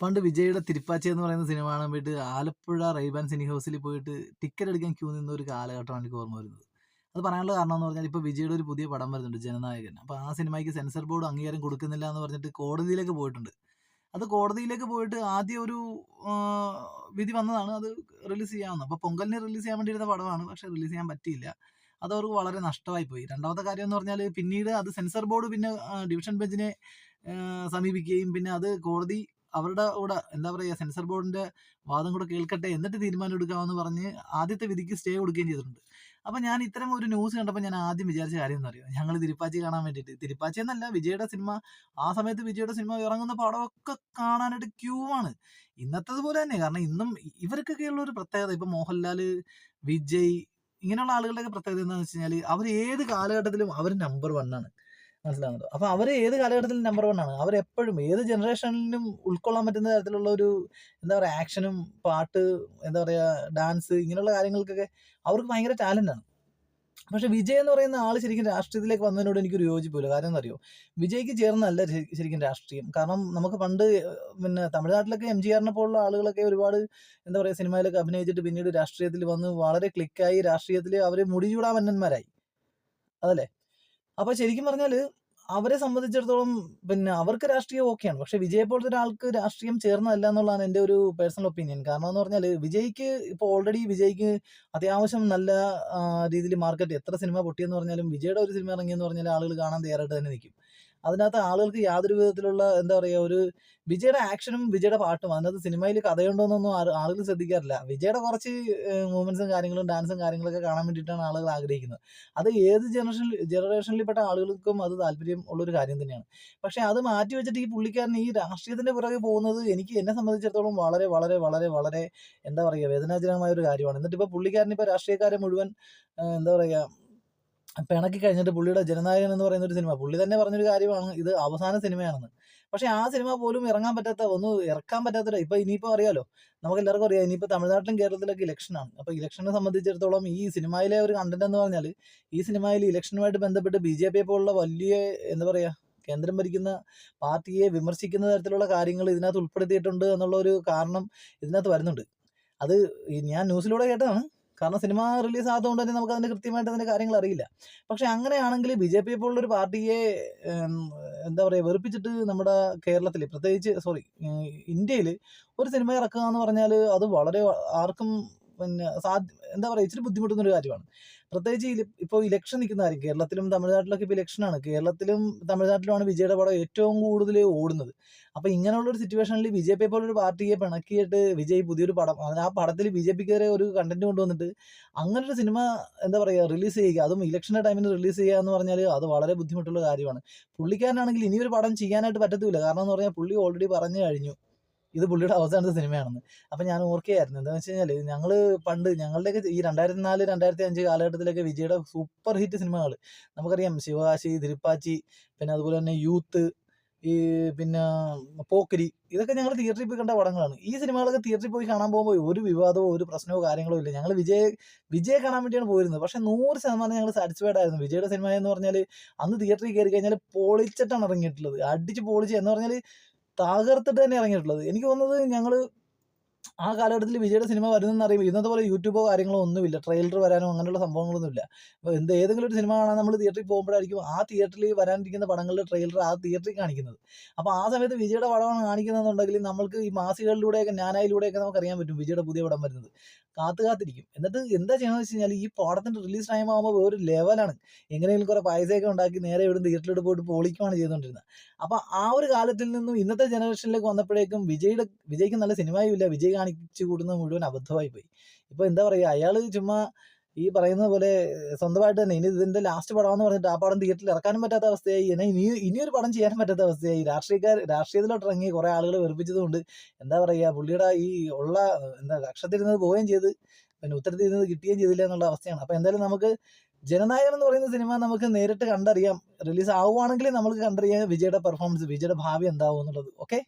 പണ്ട് വിജയുടെ തിരുപ്പാച്ചി എന്ന് പറയുന്ന സിനിമ കാണാൻ പോയിട്ട് ആലപ്പുഴ റൈബാൻ സിനി ഹൗസിൽ പോയിട്ട് ടിക്കറ്റ് എടുക്കാൻ ക്യൂ നിന്ന ഒരു കാലഘട്ടമാണ് എനിക്ക് ഓർമ്മ വരുന്നത്. അത് പറയാനുള്ള കാരണം എന്ന് പറഞ്ഞാൽ ഇപ്പോൾ വിജയുടെ ഒരു പുതിയ പടം വരുന്നുണ്ട് ജനനായകൻ. അപ്പോൾ ആ സിനിമയ്ക്ക് സെൻസർ ബോർഡ് അംഗീകാരം കൊടുക്കുന്നില്ല എന്ന് പറഞ്ഞിട്ട് കോടതിയിലേക്ക് പോയിട്ടുണ്ട്. അത് കോടതിയിലേക്ക് പോയിട്ട് ആദ്യം ഒരു വിധി വന്നതാണ്. അത് റിലീസ് ചെയ്യാവുന്നത് അപ്പോൾ പൊങ്കലിന് റിലീസ് ചെയ്യാൻ വേണ്ടിയിരുന്ന പടമാണ്. പക്ഷെ റിലീസ് ചെയ്യാൻ പറ്റിയില്ല. അത് അവർക്ക് വളരെ നഷ്ടമായി പോയി. രണ്ടാമത്തെ കാര്യം എന്ന് പറഞ്ഞാൽ പിന്നീട് അത് സെൻസർ ബോർഡ് പിന്നെ ഡിവിഷൻ ബെഞ്ചിനെ സമീപിക്കുകയും പിന്നെ അത് കോടതി അവരുടെ കൂടെ എന്താ പറയുക സെൻസർ ബോർഡിന്റെ വാദം കൂടെ കേൾക്കട്ടെ എന്നിട്ട് തീരുമാനം എടുക്കാമെന്ന് പറഞ്ഞ് ആദ്യത്തെ വിധിക്ക് സ്റ്റേ കൊടുക്കുകയും ചെയ്തിട്ടുണ്ട്. അപ്പൊ ഞാൻ ഇത്തരം ഒരു ന്യൂസ് കണ്ടപ്പോൾ ഞാൻ ആദ്യം വിചാരിച്ച കാര്യം എന്ന് അറിയോ? ഞങ്ങൾ തിരുപ്പാച്ചി കാണാൻ വേണ്ടിയിട്ട്. തിരുപ്പാച്ചി എന്നല്ല വിജയുടെ സിനിമ ആ സമയത്ത് വിജയുടെ സിനിമ ഇറങ്ങുന്ന പടമൊക്കെ കാണാനായിട്ട് ക്യൂ ആണ്. ഇന്നത്തതുപോലെ തന്നെ കാരണം ഇന്നും ഇവർക്കൊക്കെയുള്ള ഒരു പ്രത്യേകത ഇപ്പൊ മോഹൻലാൽ വിജയ് ഇങ്ങനെയുള്ള ആളുകളുടെയൊക്കെ പ്രത്യേകത എന്താണെന്ന് വെച്ച് കഴിഞ്ഞാൽ അവർ ഏത് കാലഘട്ടത്തിലും അവർ നമ്പർ വൺ ആണ്. മനസ്സിലാകുന്നുണ്ടോ അപ്പൊ അവർ ഏത് കാലഘട്ടത്തിലും നമ്പർ വൺ ആണ്? അവരെപ്പോഴും ഏത് ജനറേഷനിലും ഉൾക്കൊള്ളാൻ പറ്റുന്ന തരത്തിലുള്ള ഒരു എന്താ പറയാ ആക്ഷനും പാട്ട് എന്താ പറയാ ഡാൻസ് ഇങ്ങനെയുള്ള കാര്യങ്ങൾക്കൊക്കെ അവർക്ക് ഭയങ്കര ടാലന്റ് ആണ്. പക്ഷെ വിജയ് എന്ന് പറയുന്ന ആൾ ശരിക്കും രാഷ്ട്രീയത്തിലേക്ക് വന്നതിനോട് എനിക്കൊരു യോജിപ്പില്ല. കാരണം അറിയോ വിജയ്ക്ക് ചേർന്നല്ല ശരിക്കും രാഷ്ട്രീയം. കാരണം നമുക്ക് പണ്ട് പിന്നെ തമിഴ്നാട്ടിലൊക്കെ എം ജി ആറിനെ പോലുള്ള ആളുകളൊക്കെ ഒരുപാട് എന്താ പറയുക സിനിമയിലൊക്കെ അഭിനയിച്ചിട്ട് പിന്നീട് രാഷ്ട്രീയത്തിൽ വന്ന് വളരെ ക്ലിക്കായി രാഷ്ട്രീയത്തിൽ അവർ മുടിചൂടാ മന്നന്മാരായി അതല്ലേ? അപ്പൊ ശരിക്കും പറഞ്ഞാൽ അവരെ സംബന്ധിച്ചിടത്തോളം പിന്നെ അവർക്ക് രാഷ്ട്രീയം ഓക്കെയാണ് പക്ഷെ വിജയ് പോലത്തെ ഒരാൾക്ക് രാഷ്ട്രീയം ചേർന്നതല്ല എന്നുള്ളതാണ് എന്റെ ഒരു പേഴ്സണൽ ഒപ്പീനിയൻ കാരണം എന്ന് പറഞ്ഞാൽ വിജയ്ക്ക് ഇപ്പൊ ഓൾറെഡി വിജയ്ക്ക് അത്യാവശ്യം നല്ല രീതിയിൽ മാർക്കറ്റ് എത്ര സിനിമ പൊട്ടിയെന്ന് പറഞ്ഞാലും വിജയുടെ ഒരു സിനിമ ഇറങ്ങിയെന്ന് പറഞ്ഞാൽ ആളുകൾ കാണാൻ തയ്യാറായിട്ട് തന്നെ നിൽക്കും അതിനകത്ത് ആളുകൾക്ക് യാതൊരു വിധത്തിലുള്ള എന്താ പറയുക ഒരു വിജയുടെ ആക്ഷനും വിജയുടെ പാട്ടും അതിനകത്ത് സിനിമയിൽ കഥയുണ്ടോന്നൊന്നും ആൾ ആളുകൾ ശ്രദ്ധിക്കാറില്ല. വിജയുടെ കുറച്ച് മൂവ്മെന്റ്സും കാര്യങ്ങളും ഡാൻസും കാര്യങ്ങളൊക്കെ കാണാൻ വേണ്ടിയിട്ടാണ് ആളുകൾ ആഗ്രഹിക്കുന്നത്. അത് ഏത് ജനറേഷൻ ജനറേഷനിൽപ്പെട്ട ആളുകൾക്കും അത് താല്പര്യം ഉള്ളൊരു കാര്യം തന്നെയാണ്. പക്ഷെ അത് മാറ്റി വെച്ചിട്ട് ഈ പുള്ളിക്കാരൻ ഈ രാഷ്ട്രീയത്തിന്റെ പുറകെ പോകുന്നത് എനിക്ക് എന്നെ സംബന്ധിച്ചിടത്തോളം വളരെ വളരെ വളരെ വളരെ എന്താ പറയുക വേദനാജനകമായ ഒരു കാര്യമാണ്. എന്നിട്ട് ഇപ്പൊ പുള്ളിക്കാരൻ ഇപ്പൊ രാഷ്ട്രീയക്കാരെ മുഴുവൻ എന്താ പറയുക പിണക്കി കഴിഞ്ഞിട്ട് പുള്ളിയുടെ ജനനായകൻ എന്ന് പറയുന്ന ഒരു സിനിമ. പുള്ളി തന്നെ പറഞ്ഞൊരു കാര്യമാണ് ഇത് അവസാന സിനിമയാണെന്ന്. പക്ഷെ ആ സിനിമ പോലും ഇറങ്ങാൻ പറ്റാത്ത ഒന്ന് ഇറക്കാൻ പറ്റാത്ത ഇപ്പൊ ഇനിയിപ്പോ അറിയാലോ നമുക്ക് എല്ലാവർക്കും അറിയാം ഇനിയിപ്പോ തമിഴ്നാട്ടിലും കേരളത്തിലൊക്കെ ഇലക്ഷനാണ്. അപ്പൊ ഇലക്ഷനെ സംബന്ധിച്ചിടത്തോളം ഈ സിനിമയിലെ ഒരു കണ്ടന്റ് എന്ന് പറഞ്ഞാൽ ഈ സിനിമയിൽ ഇലക്ഷനുമായിട്ട് ബന്ധപ്പെട്ട് ബി ജെ പി പോലുള്ള വലിയ എന്താ പറയാ കേന്ദ്രം ഭരിക്കുന്ന പാർട്ടിയെ വിമർശിക്കുന്ന തരത്തിലുള്ള കാര്യങ്ങൾ ഇതിനകത്ത് ഉൾപ്പെടുത്തിയിട്ടുണ്ട് എന്നുള്ള ഒരു കാരണം ഇതിനകത്ത് വരുന്നുണ്ട്. അത് ഞാൻ ന്യൂസിലൂടെ കേട്ടതാണ്. കാരണം സിനിമ റിലീസ് ആയതുകൊണ്ട് തന്നെ നമുക്ക് അതിന്റെ കൃത്യമായിട്ട് അതിന്റെ കാര്യങ്ങൾ അറിയില്ല. പക്ഷെ അങ്ങനെയാണെങ്കിൽ ബി ജെ പി പോലുള്ള ഒരു പാർട്ടിയെ എന്താ പറയുക വെറുപ്പിച്ചിട്ട് നമ്മുടെ കേരളത്തിൽ പ്രത്യേകിച്ച് സോറി ഇന്ത്യയിൽ ഒരു സിനിമ ഇറക്കുക എന്ന് പറഞ്ഞാൽ അത് വളരെ ആർക്കും പിന്നെ സാധ്യ എന്താ പറയുക ഇച്ചിരി ബുദ്ധിമുട്ടുന്ന ഒരു കാര്യമാണ്. പ്രത്യേകിച്ച് ഇപ്പോൾ ഇലക്ഷൻ നിൽക്കുന്ന കാര്യം കേരളത്തിലും തമിഴ്നാട്ടിലൊക്കെ ഇപ്പോൾ ഇലക്ഷനാണ് കേരളത്തിലും തമിഴ്നാട്ടിലുമാണ് വിജയുടെ പടം ഏറ്റവും കൂടുതൽ ഓടുന്നത്. അപ്പോൾ ഇങ്ങനെയുള്ള ഒരു സിറ്റുവേഷനിൽ ബി ജെ പി പോലൊരു പാർട്ടിയെ പിണക്കിയിട്ട് വിജയ് പുതിയൊരു പടം ആ പടത്തിൽ ബി ജെ പിക്കെതിരെ ഒരു കണ്ടന്റ് കൊണ്ടുവന്നിട്ട് അങ്ങനെ ഒരു സിനിമ എന്താ പറയുക റിലീസ് ചെയ്യുക അതും ഇലക്ഷന്റെ ടൈമിൽ റിലീസ് ചെയ്യുക എന്ന് പറഞ്ഞാൽ അത് വളരെ ബുദ്ധിമുട്ടുള്ള കാര്യമാണ്. പുള്ളിക്കാരനാണെങ്കിൽ ഇനിയൊരു പടം ചെയ്യാനായിട്ട് പറ്റത്തില്ല. കാരണം എന്ന് പറഞ്ഞാൽ പുള്ളി ഓൾറെഡി പറഞ്ഞു കഴിഞ്ഞു. ഇത് പുള്ളിയുടെ അവസാനത്തെ സിനിമയാണെന്ന്. അപ്പം ഞാൻ ഓർക്കുകയായിരുന്നു. എന്താണെന്ന് വെച്ച് കഴിഞ്ഞാൽ ഞങ്ങൾ പണ്ട് ഞങ്ങളുടെയൊക്കെ ഈ രണ്ടായിരത്തി നാല് രണ്ടായിരത്തി അഞ്ച് കാലഘട്ടത്തിലൊക്കെ വിജയുടെ സൂപ്പർ ഹിറ്റ് സിനിമകൾ നമുക്കറിയാം ശിവകാശി തിരുപ്പാച്ചി പിന്നെ അതുപോലെ തന്നെ യൂത്ത് ഈ പിന്നെ പോക്കരി ഇതൊക്കെ ഞങ്ങൾ തിയേറ്ററിൽ പോയി കണ്ട പടങ്ങളാണ്. ഈ സിനിമകളൊക്കെ തിയേറ്ററിൽ പോയി കാണാൻ പോകുമ്പോൾ ഒരു വിവാദമോ ഒരു പ്രശ്നമോ കാര്യങ്ങളോ ഇല്ല. ഞങ്ങൾ വിജയ് വിജയ കാണാൻ വേണ്ടിയാണ് പോയിരുന്നത്. പക്ഷെ നൂറ് ശതമാനം ഞങ്ങൾ സാറ്റിസ്ഫൈഡ് ആയിരുന്നു. വിജയുടെ സിനിമ എന്ന് പറഞ്ഞാൽ അന്ന് തിയേറ്ററിൽ കയറി കഴിഞ്ഞാൽ പൊളിച്ചിട്ടാണ് ഇറങ്ങിയിട്ടുള്ളത്. അടിച്ച് പൊളിച്ച് എന്ന് പറഞ്ഞാൽ തകർത്തിട്ട് തന്നെ ഇറങ്ങിയിട്ടുള്ളത്. എനിക്ക് തോന്നുന്നത് ഞങ്ങൾ ആ കാലഘട്ടത്തിൽ വിജയുടെ സിനിമ വരുന്നെന്ന് അറിയുമ്പോൾ ഇന്നത്തെ പോലെ യൂട്യൂബോ കാര്യങ്ങളോ ഒന്നുമില്ല. ട്രെയിലർ വരാനോ അങ്ങനെയുള്ള സംഭവങ്ങളൊന്നുമില്ല. അപ്പോൾ എന്ത് ഏതെങ്കിലും ഒരു സിനിമ കാണാൻ നമ്മൾ തിയേറ്ററിൽ പോകുമ്പോഴായിരിക്കും ആ തിയേറ്ററിൽ വരാനിരിക്കുന്ന പടങ്ങളുടെ ട്രെയിലർ ആ തിയേറ്ററിൽ കാണിക്കുന്നത്. അപ്പോൾ ആ സമയത്ത് വിജയുടെ പടമാണ് കാണിക്കുന്നതെന്നുണ്ടെങ്കിൽ നമ്മൾക്ക് ഈ മാസികകളിലൂടെയൊക്കെ ഞാനായിലൂടെയൊക്കെ നമുക്ക് അറിയാൻ പറ്റും വിജയുടെ പുതിയ പടം വരുന്നത്. കാത്തു കാത്തിരിക്കും. എന്നിട്ട് എന്താ ചെയ്യണമെന്ന് വെച്ച് കഴിഞ്ഞാൽ ഈ പടത്തിന്റെ റിലീസ് ടൈം ആകുമ്പോൾ ഒരു ലെവലാണ് എങ്ങനെയെങ്കിലും കുറേ പൈസയൊക്കെ ഉണ്ടാക്കി നേരെ ഇവിടെ തിയേറ്ററിലോട്ട് പോയിട്ട് പൊളിക്കുവാണ് ചെയ്തുകൊണ്ടിരുന്നത്. അപ്പോൾ ആ ഒരു കാലത്തിൽ നിന്നും ഇന്നത്തെ ജനറേഷനിലേക്ക് വന്നപ്പോഴേക്കും വിജയുടെ വിജയ്ക്ക് നല്ല സിനിമയും ഇല്ല. വിജയ് കാണിച്ചു കൂടുന്ന മുഴുവൻ അബദ്ധമായി പോയി. ഇപ്പൊ എന്താ പറയുക അയാൾ ചുമ്മാ ഈ പറയുന്ന പോലെ സ്വന്തമായിട്ട് തന്നെ ഇനി ഇതിന്റെ ലാസ്റ്റ് പടമാന്ന് പറഞ്ഞിട്ട് ആ പടം തിയേറ്ററിൽ ഇറക്കാനും പറ്റാത്ത അവസ്ഥയായി. ഇനി ഇനി ഇനിയൊരു പടം ചെയ്യാനും പറ്റാത്ത അവസ്ഥയായി. രാഷ്ട്രീയക്കാർ രാഷ്ട്രീയത്തിലോട്ട് ഇറങ്ങി കുറെ ആളുകൾ വെറുപ്പിച്ചതുകൊണ്ട് എന്താ പറയാ പുള്ളിയുടെ ഈ ഉള്ള എന്താ കക്ഷത്തിരുന്നത് പോവുകയും ചെയ്ത് പിന്നെ ഉത്തരത്തിരുന്നത് കിട്ടുകയും ചെയ്തില്ല എന്നുള്ള അവസ്ഥയാണ്. അപ്പൊ എന്തായാലും നമുക്ക് ജനനായകൻ എന്ന് പറയുന്ന സിനിമ നമുക്ക് നേരിട്ട് കണ്ടറിയാം. റിലീസ് ആവുകയാണെങ്കിൽ നമുക്ക് കണ്ടറിയാം വിജയുടെ പെർഫോമൻസ് വിജയുടെ ഭാവി എന്താവും എന്നുള്ളത്. ഓക്കെ